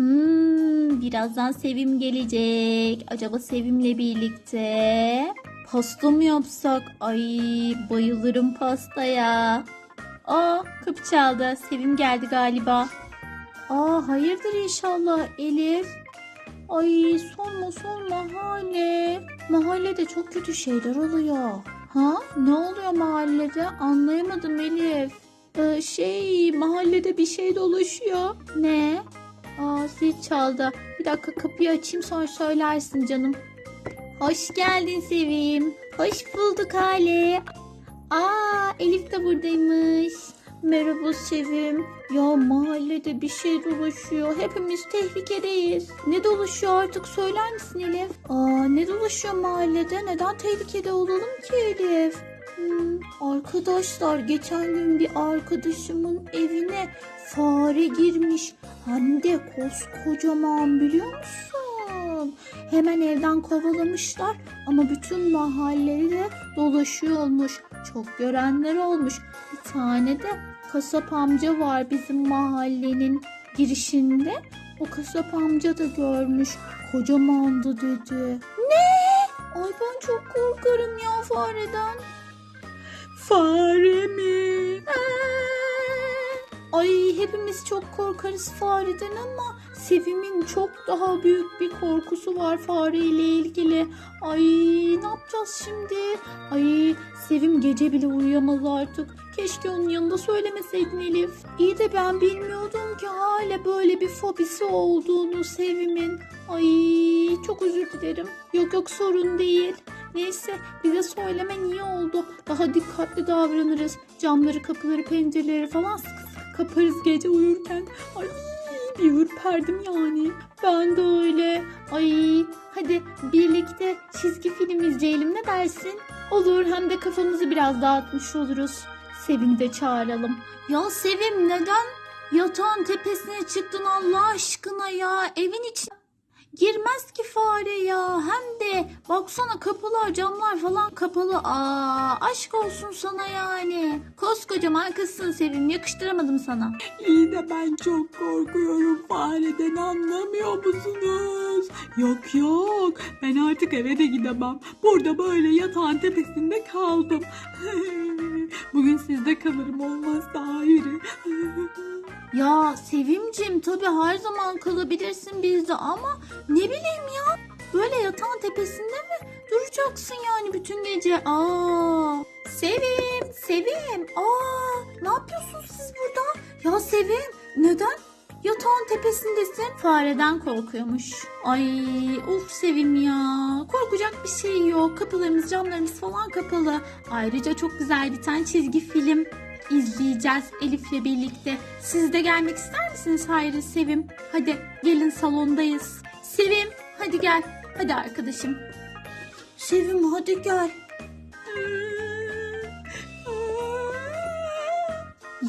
Hmm, birazdan Sevim gelecek. Acaba Sevim'le birlikte pasta mı yapsak? Ay bayılırım pastaya. Aa kapı çaldı. Sevim geldi galiba. Aa hayırdır inşallah Elif. Ay sorma sorma Hale. Mahallede çok kötü şeyler oluyor. Ha? Ne oluyor mahallede? Anlayamadım Elif. Ee, şey mahallede bir şey dolaşıyor. Ne? Aa zil çaldı. Bir dakika kapıyı açayım sonra söylersin canım. Hoş geldin Sevim. Hoş bulduk Hale. Aa Elif de buradaymış. Merhaba Sevim. Ya mahallede bir şey dolaşıyor. Hepimiz tehlikedeyiz. Ne dolaşıyor artık söyler misin Elif? Aa ne dolaşıyor mahallede? Neden tehlikede olalım ki Elif? Hmm, arkadaşlar geçen gün bir arkadaşımın evine fare girmiş. Hem de koskocaman biliyor musun? Hemen evden kovalamışlar ama bütün mahallede dolaşıyormuş. Çok görenler olmuş. Bir tane de kasap amca var bizim mahallenin girişinde. O kasap amca da görmüş. Kocamandı dedi. Ne? Ay ben çok korkarım ya fareden. Fare mi? Ay hepimiz çok korkarız fareden ama Sevim'in çok daha büyük bir korkusu var fare ile ilgili. Ay ne yapacağız şimdi? Ay Sevim gece bile uyuyamaz artık. Keşke onun yanında söylemeseydin Elif. İyi de ben bilmiyordum ki hala böyle bir fobisi olduğunu Sevim'in. Ay çok özür dilerim. Yok yok sorun değil. Neyse bize söylemen iyi oldu. Daha dikkatli davranırız. Camları, kapıları, pencereleri falan sıkı sıkı kaparız gece uyurken. Ay bir ürperdim yani. Ben de öyle. Ay hadi birlikte çizgi film izleyelim ne dersin? Olur hem de kafamızı biraz dağıtmış oluruz. Sevim'i de çağıralım. Ya Sevim neden yatağın tepesine çıktın Allah aşkına ya? Evin içine Girmez ki fare ya. Hem de baksana kapılar camlar falan kapalı. Aa aşk olsun sana yani. Koskocaman kızsın Sevim yakıştıramadım sana. İyi de ben çok korkuyorum fareden anlamıyor musunuz? Yok yok ben artık eve de gidemem. Burada böyle yatağın tepesinde kaldım. Bugün sizde kalırım olmaz daha yürü. Ya Sevimcim tabii her zaman kalabilirsin bizde ama ne bileyim ya. Böyle yatağın tepesinde mi duracaksın yani bütün gece? Aa Sevim, Sevim. Aa ne yapıyorsunuz siz burada? Ya Sevim neden yatağın tepesindesin? Fareden korkuyormuş. Ay of Sevim ya. Korkacak bir şey yok. Kapılarımız camlarımız falan kapalı. Ayrıca çok güzel bir tane çizgi film izleyeceğiz Elif'le birlikte. Siz de gelmek ister misiniz Hayri Sevim? Hadi gelin salondayız. Sevim hadi gel. Hadi arkadaşım. Sevim hadi gel.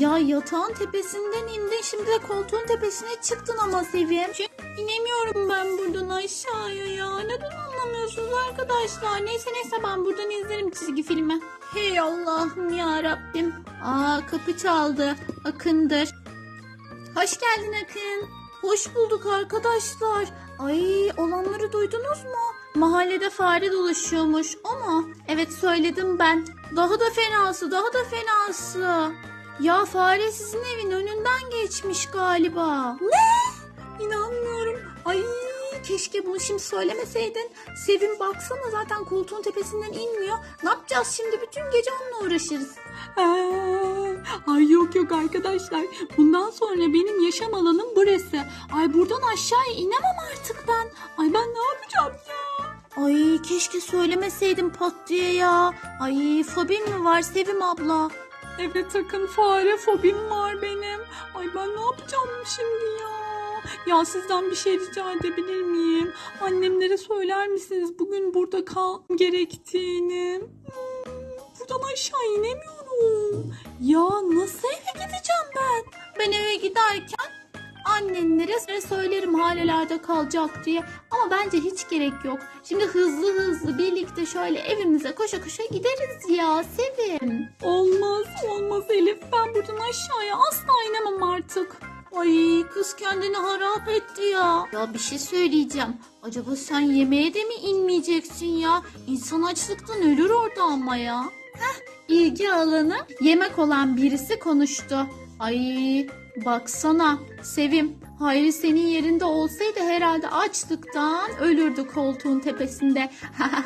Ya yatağın tepesinden indin şimdi de koltuğun tepesine çıktın ama Sevim. İnemiyorum ben buradan aşağıya ya. Neden anlamıyorsunuz arkadaşlar? Neyse neyse ben buradan izlerim çizgi filmi. Hey Allah'ım ya Rabbim. Aa kapı çaldı. Akın'dır. Hoş geldin Akın. Hoş bulduk arkadaşlar. Ay olanları duydunuz mu? Mahallede fare dolaşıyormuş ama evet söyledim ben. Daha da fenası daha da fenası. Ya fare sizin evin önünden geçmiş galiba. Ne? İnanmıyorum. Ay keşke bunu şimdi söylemeseydin. Sevim baksana zaten koltuğun tepesinden inmiyor. Ne yapacağız şimdi? Bütün gece onunla uğraşırız. Aa, Ay yok yok arkadaşlar. Bundan sonra benim yaşam alanım burası. Ay buradan aşağıya inemem artık ben. Ay ben ne yapacağım ya? Ay keşke söylemeseydim pat diye ya. Ay fobin mi var Sevim abla? Evet sakın fare fobim var benim. Ay ben ne yapacağım şimdi ya? Ya sizden bir şey rica edebilir miyim? Annemlere söyler misiniz bugün burada kalmam gerektiğini? Hmm, Buradan aşağı inemiyorum. Ya nasıl eve gideceğim ben? Ben eve giderken annenlere söylerim halelerde kalacak diye. Ama bence hiç gerek yok. Şimdi hızlı hızlı birlikte şöyle evimize koşa koşa gideriz ya Sevim. Olmaz Elif ben buradan aşağıya asla inemem artık. Ay kız kendini harap etti ya. Ya bir şey söyleyeceğim. Acaba sen yemeğe de mi inmeyeceksin ya? İnsan açlıktan ölür orada ama ya. Heh, ilgi alanı yemek olan birisi konuştu. Ay baksana Sevim. Hayri senin yerinde olsaydı herhalde açlıktan ölürdü koltuğun tepesinde.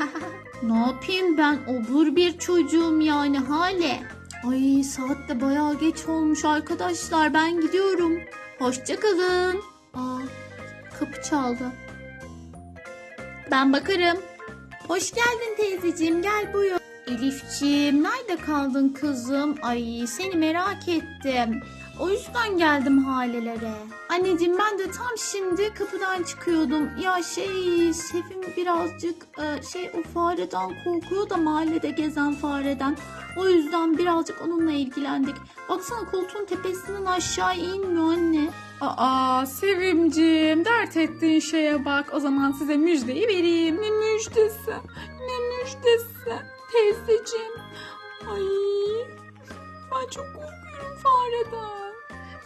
ne yapayım ben obur bir çocuğum yani hale. Ay saat de bayağı geç olmuş arkadaşlar ben gidiyorum. Hoşçakalın. Aa kapı çaldı. Ben bakarım. Hoş geldin teyzeciğim gel buyur. Elifciğim nerede kaldın kızım? Ay seni merak ettim. O yüzden geldim halelere. Anneciğim ben de tam şimdi kapıdan çıkıyordum. Ya şey Sevim birazcık e, şey o fareden korkuyor da mahallede gezen fareden. O yüzden birazcık onunla ilgilendik. Baksana koltuğun tepesinden aşağı inmiyor anne. Aa Sevimcim dert ettiğin şeye bak. O zaman size müjdeyi vereyim. Ne müjdesi? Ne müjdesi? Teyzeciğim. Ay ben çok korkuyorum fareden.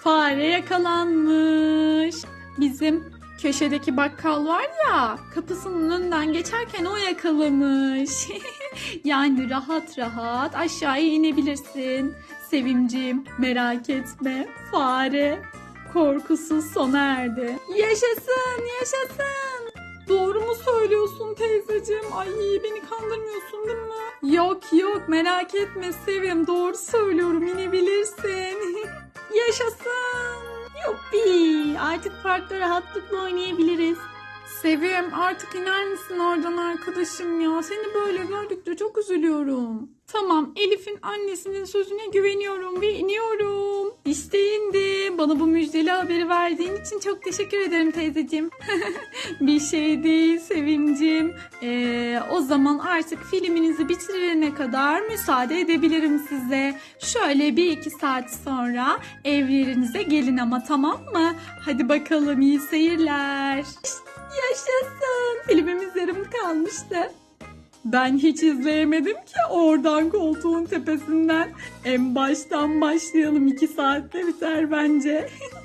Fare yakalanmış. Bizim köşedeki bakkal var ya kapısının önünden geçerken o yakalamış. yani rahat rahat aşağıya inebilirsin. Sevimciğim merak etme fare korkusuz sona erdi. Yaşasın yaşasın. Doğru mu söylüyorsun teyzeciğim? Ay beni kandırmıyorsun değil mi? Yok yok merak etme Sevim doğru söylüyorum inebilirsin. Yaşasın. Yuppi artık parkta rahatlıkla oynayabiliriz. Sevim artık iner misin oradan arkadaşım ya? Seni böyle gördükçe çok üzülüyorum. Tamam Elif'in annesinin sözüne güveniyorum ve iniyorum. İşte indim. Bana bu müjdeli haberi verdiğin için çok teşekkür ederim teyzeciğim. bir şey değil Sevimcim. Ee, o zaman artık filminizi bitirene kadar müsaade edebilirim size. Şöyle bir iki saat sonra evlerinize gelin ama tamam mı? Hadi bakalım iyi seyirler. Yaşasın. Filmimiz yarım kalmıştı. Ben hiç izleyemedim ki oradan koltuğun tepesinden. En baştan başlayalım. iki saatte biter bence.